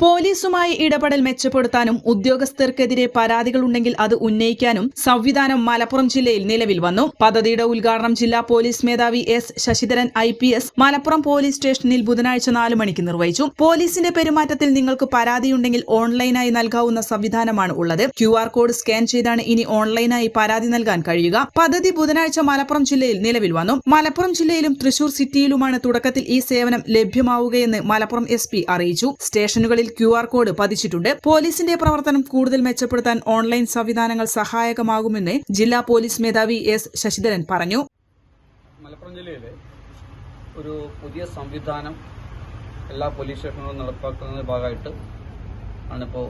പോലീസുമായി ഇടപെടൽ മെച്ചപ്പെടുത്താനും ഉദ്യോഗസ്ഥർക്കെതിരെ പരാതികളുണ്ടെങ്കിൽ അത് ഉന്നയിക്കാനും സംവിധാനം മലപ്പുറം ജില്ലയിൽ നിലവിൽ വന്നു. പദ്ധതിയുടെ ഉദ്ഘാടനം ജില്ലാ പോലീസ് മേധാവി S Sasidharan I Malappuram police സ്റ്റേഷനിൽ ബുധനാഴ്ച നാലു മണിക്ക് നിർവഹിച്ചു. പോലീസിന്റെ പെരുമാറ്റത്തിൽ നിങ്ങൾക്ക് പരാതിയുണ്ടെങ്കിൽ ഓൺലൈനായി നൽകാവുന്ന സംവിധാനമാണ് ഉള്ളത്. ക്യു കോഡ് സ്കാൻ ചെയ്താണ് ഇനി ഓൺലൈനായി പരാതി നൽകാൻ കഴിയുക. പദ്ധതി ബുധനാഴ്ച മലപ്പുറം ജില്ലയിൽ നിലവിൽ വന്നു. മലപ്പുറം ജില്ലയിലും തൃശൂർ സിറ്റിയിലുമാണ് തുടക്കത്തിൽ ഈ സേവനം ലഭ്യമാവുകയെന്ന് മലപ്പുറം എസ് അറിയിച്ചു. സ്റ്റേഷനുകളിൽ ക്യു ആർ കോഡ് പതിച്ചിട്ടുണ്ട്. പോലീസിന്റെ പ്രവർത്തനം കൂടുതൽ മെച്ചപ്പെടുത്താൻ ഓൺലൈൻ സംവിധാനങ്ങൾ സഹായകമാകുമെന്ന് ജില്ലാ പോലീസ് മേധാവി എസ് ശശിധരൻ പറഞ്ഞു. മലപ്പുറം ജില്ലയിലെ ഒരു പുതിയ സംവിധാനം എല്ലാ പോലീസ് സ്റ്റേഷനുകളും നടപ്പാക്കുന്നതിന്റെ ഭാഗമായിട്ട് ആണിപ്പോൾ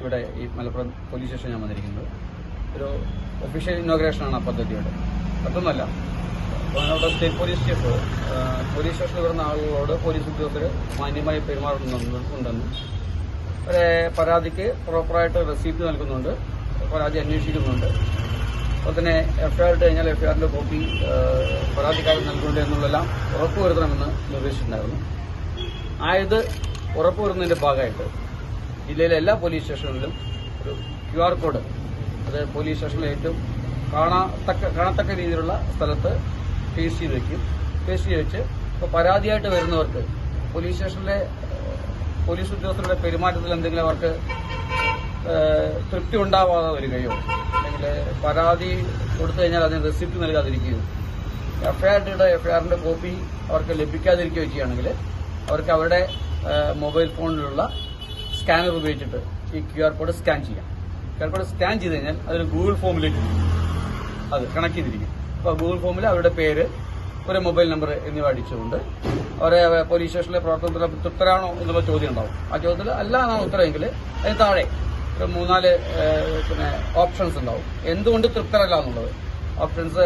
ഇവിടെ ഈ മലപ്പുറം പോലീസ് സ്റ്റേഷൻ ഞാൻ വന്നിരിക്കുന്നത്. ഒരു ഒഫീഷ്യൽ ഇന്നോഗ്രേഷനാണ് ആ പദ്ധതിയുടെ. മറ്റൊന്നല്ല അവിടെ സ്റ്റേറ്റ് പോലീസ് സ്റ്റേഷൻ പോലീസ് സ്റ്റേഷനിൽ വരുന്ന ആളുകളോട് പോലീസ് ഉദ്യോഗസ്ഥർ മാന്യമായി പെരുമാറുന്നുണ്ടെന്നും പരാതിക്ക് പ്രോപ്പറായിട്ട് റെസീപ്റ്റ് നൽകുന്നുണ്ട്. പരാതി അന്വേഷിക്കുന്നുണ്ട്. അപ്പോൾ തന്നെ എഫ്ഐആർ ഇട്ട് കഴിഞ്ഞാൽ എഫ്ഐആറിന്റെ കോപ്പി പരാതിക്കാരൻ നൽകുന്നുണ്ട് എന്നുള്ളതെല്ലാം ഉറപ്പുവരുത്തണമെന്ന് നിർദ്ദേശിച്ചിട്ടുണ്ടായിരുന്നു. ആയത് ഉറപ്പുവരുന്നതിന്റെ ഭാഗമായിട്ട് ജില്ലയിലെ എല്ലാ പോലീസ് സ്റ്റേഷനുകളിലും ഒരു ക്യു ആർ കോഡ് അത് പോലീസ് സ്റ്റേഷനിലെ ഏറ്റവും കാണാത്തക്ക കാണത്തക്ക രീതിയിലുള്ള സ്ഥലത്ത് പേസ്റ്റ് ചെയ്ത് വെക്കും. പേസ്റ്റ് ചെയ്ത് വെച്ച് ഇപ്പോൾ പരാതിയായിട്ട് വരുന്നവർക്ക് പോലീസ് സ്റ്റേഷനിലെ പോലീസ് ഉദ്യോഗസ്ഥരുടെ പെരുമാറ്റത്തിൽ എന്തെങ്കിലും അവർക്ക് തൃപ്തി ഉണ്ടാവാതെ വരികയോ അല്ലെങ്കിൽ പരാതി കൊടുത്തു കഴിഞ്ഞാൽ അതിന് റെസിപ്റ്റ് നൽകാതിരിക്കുകയോ എഫ്ഐആറിന്റെ എഫ്ഐആറിന്റെ കോപ്പി അവർക്ക് ലഭിക്കാതിരിക്കുകയോ ചെയ്യുകയാണെങ്കിൽ അവർക്ക് അവരുടെ മൊബൈൽ ഫോണിലുള്ള സ്കാനർ ഉപയോഗിച്ചിട്ട് ഈ ക്യു ആർ കോഡ് സ്കാൻ ചെയ്യാം. ക്യു ആർ കോഡ് സ്കാൻ ചെയ്ത് കഴിഞ്ഞാൽ അതൊരു ഗൂഗിൾ ഫോമിലേക്ക് അത് കണക്ട് ചെയ്തിരിക്കും. ഗൂഗിൾ ഫോമിൽ അവരുടെ പേര് ഒരു മൊബൈൽ നമ്പർ എന്നിവ അടിച്ചുകൊണ്ട് അവരെ പോലീസ് സ്റ്റേഷനിലെ പ്രവർത്തനത്തിൽ തൃപ്തരാണോ എന്നുള്ള ചോദ്യം ഉണ്ടാവും. ആ ചോദ്യത്തിൽ അല്ല എന്നാണ് ഉത്തരമെങ്കിൽ അതിന് താഴെ ഒരു മൂന്നാൽ പിന്നെ ഓപ്ഷൻസ് ഉണ്ടാവും. എന്തുകൊണ്ട് തൃപ്തരല്ല എന്നുള്ളത്. ഓപ്ഷൻസ്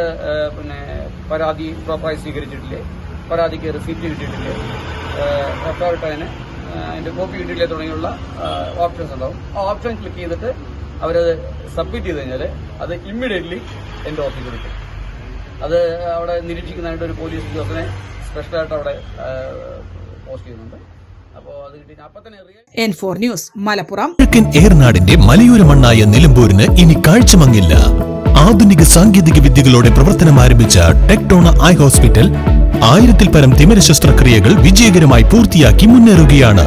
പിന്നെ പരാതി പ്രോപ്പറായി സ്വീകരിച്ചിട്ടില്ലേ പരാതിക്ക് റിസീപ്റ്റ് കിട്ടിയിട്ടില്ലേ എഫ്ഐആർ അതിന് അതിന്റെ കോപ്പി കിട്ടിയില്ലേ തുടങ്ങിയുള്ള ഓപ്ഷൻസ് ഉണ്ടാവും. ആ ഓപ്ഷൻ ക്ലിക്ക് ചെയ്തിട്ട് അവരത് സബ്മിറ്റ് ചെയ്ത് കഴിഞ്ഞാൽ അത് ഇമ്മീഡിയറ്റ്ലി എന്റെ ഓഫീസിൽ കിട്ടും അത് അവിടെ നിരീക്ഷിക്കുന്നതായിട്ട് ഒരു പോലീസ് ഉദ്യോഗസ്ഥനെ സ്പെഷ്യലായിട്ട് അവിടെ പോസ്റ്റ് ചെയ്യുന്നുണ്ട്. ന്യൂസ് മലപ്പുറം. കിഴക്കൻ ഏർനാടിന്റെ മലയോര മണ്ണായ നിലമ്പൂരിന് ഇനി കാഴ്ചമങ്ങില്ല. ആധുനിക സാങ്കേതിക വിദ്യകളോടെ പ്രവർത്തനം ആരംഭിച്ച ടെക്ടോണ ഐ ഹോസ്പിറ്റൽ ആയിരത്തിൽ പരം തിമിര ശസ്ത്രക്രിയകൾ വിജയകരമായി പൂർത്തിയാക്കി മുന്നേറുകയാണ്.